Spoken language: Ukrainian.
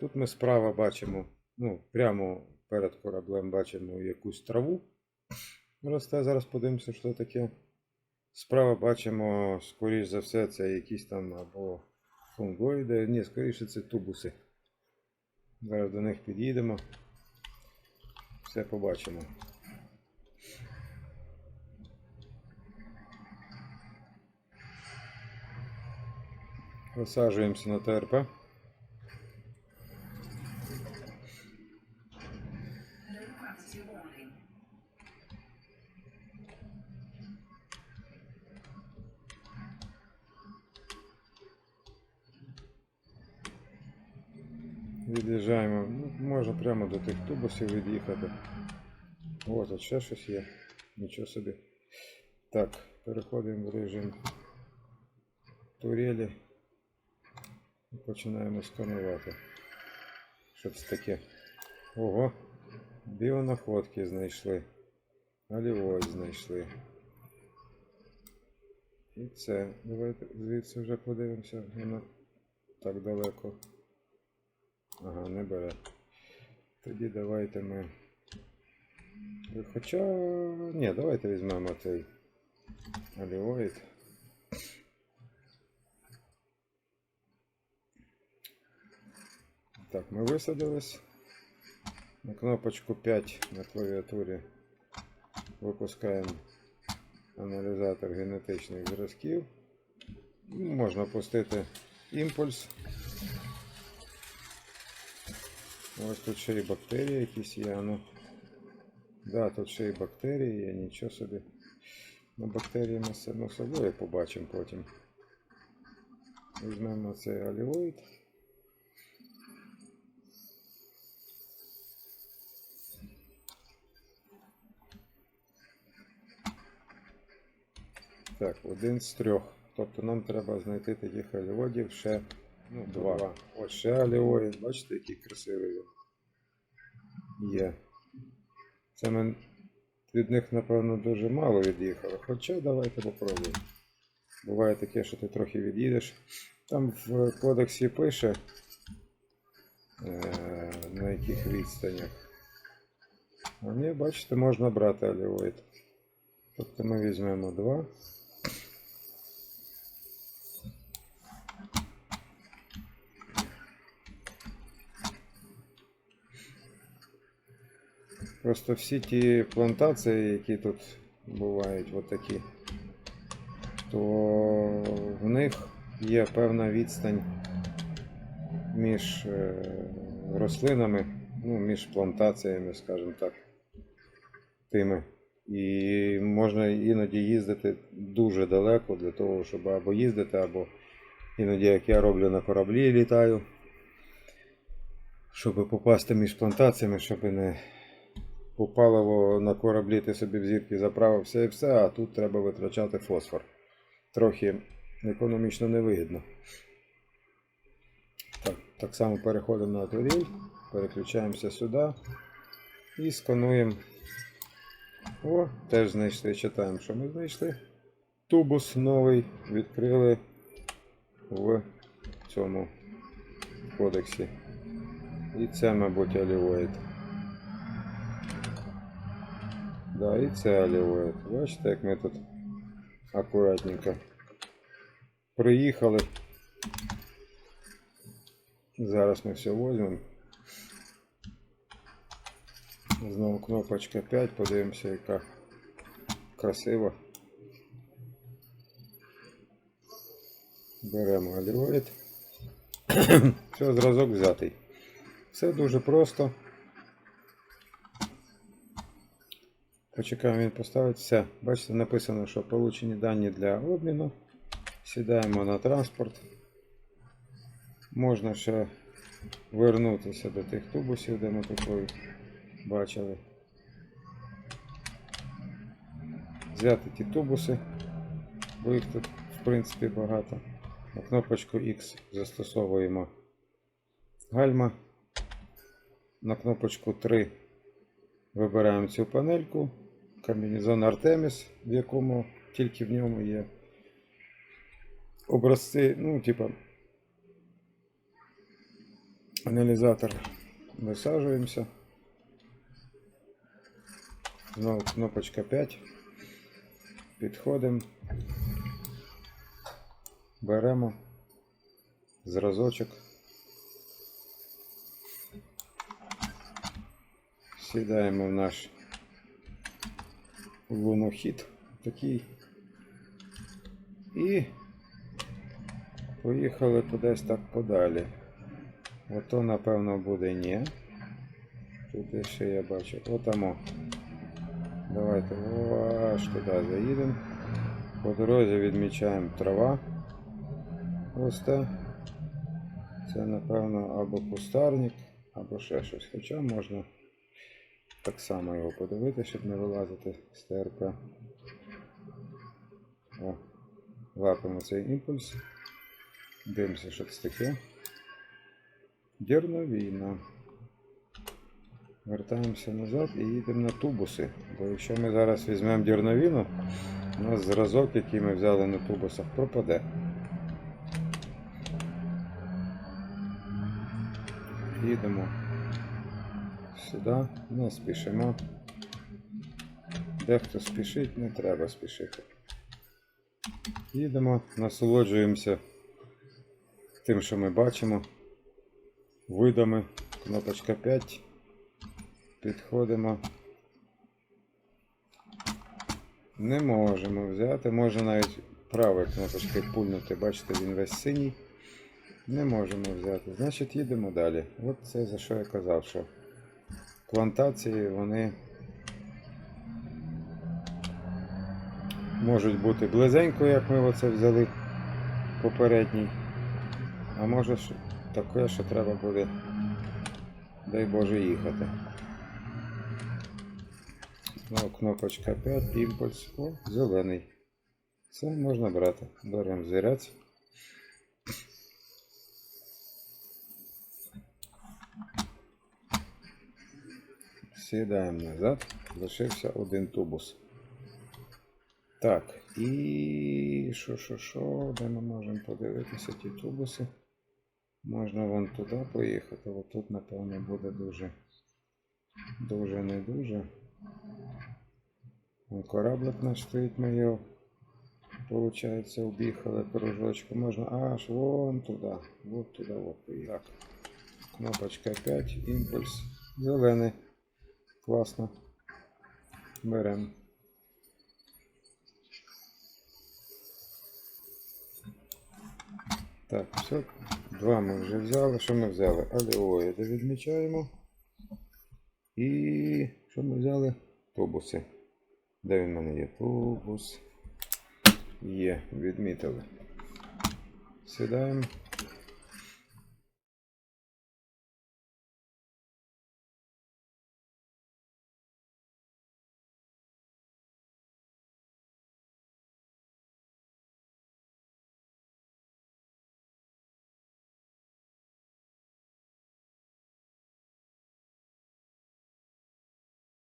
Тут ми справа бачимо, ну, прямо перед кораблем бачимо якусь траву. Росте, зараз подивимося, що таке. Справа бачимо, скоріш за все, це якісь там або фунгоїди. Ні, скоріше це тубуси. Зараз до них під'їдемо. Все побачимо. Висаджуємося на ТРП. Від'їжджаємо. Ну, можна прямо до тих тубусів від'їхати. О, тут ще щось є. Нічого собі. Так, переходимо в режим турелі. І починаємо сканувати. Що це таке? Ого! Біонаходки знайшли. Олівой знайшли. І це. Давайте звідси вже подивимося. Воно так далеко. Не бере. Тоді давайте ми. Хоча. Ні, давайте візьмемо цей олівоїд. Так, ми висадились. На кнопочку 5 на клавіатурі випускаємо аналізатор генетичних зразків. Ну, Можна пустити імпульс. Ось тут ще і бактерії якісь є. Ну. Да, тут ще і бактерії є, нічого собі. На бактерії ми само собою побачимо потім. Візьмемо цей олівоїд. Так, один з трьох. Тобто нам треба знайти таких оліводів ще ну, два. Ось ще олівоїд. Бачите, який красивий він є. Це ми від них, напевно, дуже мало від'їхали. Хоча давайте попробуємо. Буває таке, що ти трохи від'їдеш. Там в кодексі пише, е, на яких відстанях. А ні, бачите, можна брати олівоїд. Тобто ми візьмемо два. Просто всі ті плантації, які тут бувають, от такі, то в них є певна відстань між е, рослинами, ну, між плантаціями, скажімо так, тими. І можна іноді їздити дуже далеко для того, щоб або їздити, або іноді, як я роблю на кораблі, літаю, щоб попасти між плантаціями, щоб не по на кораблі ти собі в зірки заправився і все, а тут треба витрачати фосфор. Трохи економічно невигідно. Так, так само переходимо на туріль, переключаємося сюди і скануємо. О, теж знайшли, читаємо, що ми знайшли. Тубус новий відкрили в цьому кодексі. І це, мабуть, олівоїд. Да, і це олівоїд. Бачите, як ми тут акуратненько приїхали. Зараз ми все возьмемо. Знову кнопочка 5, подивимося, яка красива. Беремо олівоїд. Все, зразок взятий. Все дуже просто. Почекаємо, він поставить все. Бачите, написано, що получені дані для обміну. Сідаємо на транспорт. Можна ще вернутися до тих тубусів, де ми такої бачили. Взяти ті тубуси, бо їх тут в принципі багато. На кнопочку X застосовуємо гальма. На кнопочку 3 вибираємо цю панельку. Комбінезон Artemis, в якому тільки в ньому є образці, ну, типа, Аналізатор висаджуємося. Знову кнопочка 5. Підходимо. Беремо зразочок. Сідаємо в наш лунохід такий. І поїхали кудись так подалі. Ото, напевно, буде ні. Тут ще я бачу. Отамо. Давайте аж туди заїдемо. По дорозі відмічаємо трава. Ось Росте. Це, напевно, або кустарник, або ще щось. Хоча можна так само його подивити, щоб не вилазити з ТРП. О, лапимо цей імпульс. Дивимося, що це таке. Дерновіна. Вертаємося назад і їдемо на тубуси. Бо якщо ми зараз візьмемо дерновіну, у нас зразок, який ми взяли на тубусах, пропаде. Їдемо сюди, не спішимо. Дехто спішить, не треба спішити. Їдемо, насолоджуємося тим, що ми бачимо. Видами, кнопочка 5. Підходимо. Не можемо взяти. Можна навіть правою кнопочкою пульнути. Бачите, він весь синій. Не можемо взяти. Значить, їдемо далі. От це за що я казав, що плантації вони можуть бути близенько, як ми оце взяли попередній. А може таке, що треба буде, дай Боже, їхати. Знову кнопочка 5, імпульс. О, зелений. Це можна брати. Беремо зірець. Сідаємо назад. Лишився один тубус. Так, і що, що, що, де ми можемо подивитися ті тубуси? Можна вон туди поїхати, от тут, напевно, буде дуже, дуже не дуже. Кораблик наш стоїть ми його, получається, об'їхали кружочку. Можна аж вон туди, от туди, от поїхати. Кнопочка 5, імпульс. Зелений. Класно. Беремо. Так, все. Два ми вже взяли. Що ми взяли? Аліоїди відмічаємо. І що ми взяли? Тубуси. Де він в мене є? Тубус. Є, відмітили. Сідаємо.